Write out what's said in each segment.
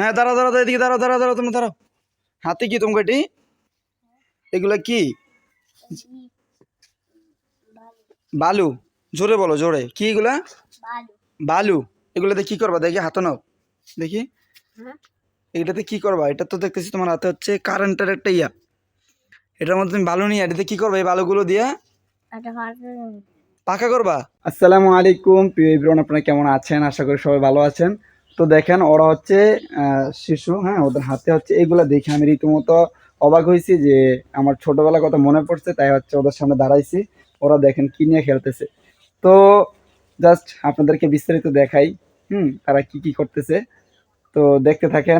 হ্যাঁ দাঁড়াও দাঁড়াও, এদিকে দাঁড়াও দাঁড়াও দাঁড়াও তুমি দাঁড়াও। হাতে কি তোমাকে এটি? এগুলা কি? বালু। জোরে বলো জোরে। কি এগুলা? বালু। বালু। এগুলাতে কি করবা? দেখি হাতে নাও। দেখি। হ্যাঁ। এটাতে কি করবা? এটা তো দেখতেছি তোমার হাতে হচ্ছে কারেন্টের একটা ইয়া। এটার মধ্যে তুমি বালু নিয়ে এটাতে কি করবা? এই বালুগুলো দিয়ে পাকা করবা। আসসালামু আলাইকুম। প্রিয় ইব্রান আপনারা কেমন আছেন? আশা করি সবাই ভালো আছেন। তো দেখেন ওরা হচ্ছে আহ, শিশু হ্যাঁ ওদের হাতে হচ্ছে এগুলা দেখে আমি রীতিমতো অবাক হয়েছি যে আমার ছোটবেলার কথা মনে পড়ছে তাই হচ্ছে ওদের সামনে দাঁড়াইছি। ওরা দেখেন কি নিয়ে খেলতেছে। তো জাস্ট আপনাদেরকে বিস্তারিত দেখাই হুম তারা কি কি করতেছে। তো দেখতে থাকেন।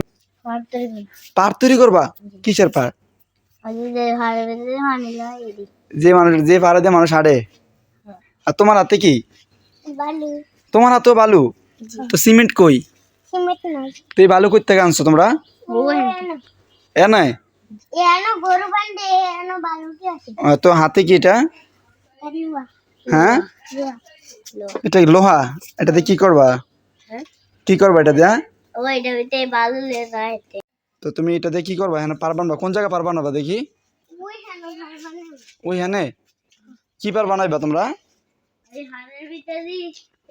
পার তৈরি করবা। কিসের পার যে মানুষ যে পারে দিয়ে মানুষ হাঁটে? আর তোমার হাতে কি? বালু। তোমার হাতেও বালু? তো সিমেন্ট কই? সিমেন্ট নাই। তো এই বালু কই থেকে আনছো তোমরা এ নাই? তো হাতে কি এটা? হ্যাঁ? এটা লোহা? এটাতে কি করবা? হ্যাঁ? কি করবা এটা দিয়ে? তো তুমি এটা দিয়ে কি করবা? হ্যাঁ পারবান বা কোন জায়গা পারবা না বা দেখি ওই হ্যাঁ কি পার বানাইবা তোমরা?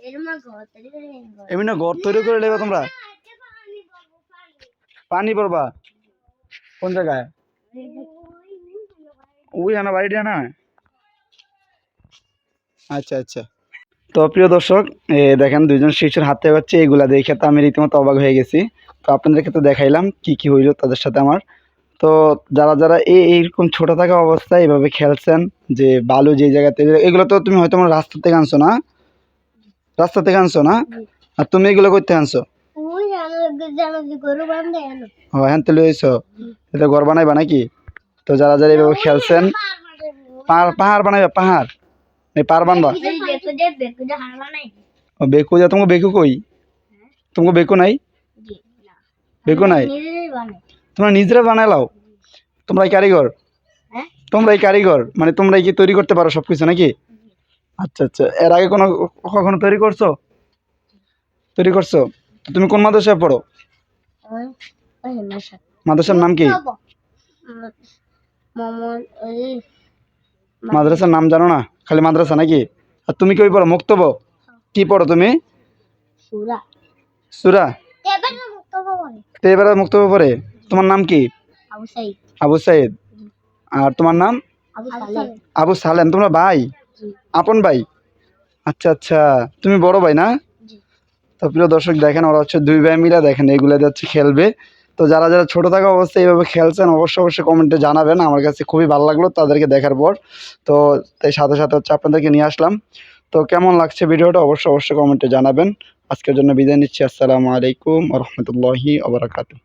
এমনি না ঘর তৈরি করে নেবা তোমরা? পানি পড়বা কোন জায়গায়? ওই বাড়িটা না? আচ্ছা আচ্ছা। তো প্রিয় দর্শক দেখেন দুইজন শিশুর হাতে হচ্ছে এগুলা দেখে তো আমি রীতিমতো অবাক হয়ে গেছি। তো আপনাদেরকে তো দেখাইলাম কি কি হইল তাদের সাথে আমার। তো যারা যারা এই এইরকম ছোট থাকা অবস্থায় এভাবে খেলছেন যে বালু যে জায়গাতে এগুলো তো তুমি হয়তো আমার রাস্তা থেকে আনছো না। রাস্তা থেকে আনছো না? আর তুমি এগুলো করতে আনছো? ওই হেনো জানো যে গরু বান্ধে এনো ও হ্যাঁ তুলে হয়েছো এটা ঘর বানাইবা নাকি? তো যারা যারা এইভাবে খেলছেন পাহাড় পাহাড় বানাইবা পাহাড়? এই পাহাড় বানবা? ও বেকু যা তোমাকে বেকু কই? তোমাকে বেকু নাই? বেকু নাই? তোমরা নিজেরা বানাই লাও তোমরা এই কারিগর? হ্যাঁ? তোমরা এই কারিগর? মানে তোমরা কি তৈরি করতে পারো সব কিছু নাকি? আচ্ছা আচ্ছা। এর আগে কোনো কখনো তৈরি করছ? তৈরি করছ? তুমি কোন মাদ্রাসায় পড়ো? মাদ্রাসার নাম কি? মাদ্রাসার নাম জানো না? খালি মাদ্রাসা নাকি? আর তুমি কই পড়ো? মুক্তব? কি পড়ো তুমি? সুরা। তো এবারে মুক্তব পড়ে? তোমার নাম কি? আবু সাইদ। আর তোমার নাম? আবু সালেম। তোমরা ভাই? আপন ভাই? আচ্ছা আচ্ছা। তুমি বড় ভাই না? তো প্রিয় দর্শক দেখেন ওরা হচ্ছে দুই ভাই মিলে দেখেন এগুলো হচ্ছে খেলবে। তো যারা যারা ছোট থাকা অবস্থায় এইভাবে খেলছেন অবশ্যই অবশ্যই কমেন্টে জানাবেন। আমার কাছে খুবই ভালো লাগল তাদেরকে দেখার পর। তো তাই সাথে সাথে হচ্ছে আপনাদেরকে নিয়ে আসলাম। তো কেমন লাগছে ভিডিওটা? অবশ্যই অবশ্যই কমেন্টে জানাবেন। আজকের জন্য বিদায় নিচ্ছি। আসসালামু আলাইকুম রহমতুল্লাহি আবরাকাতু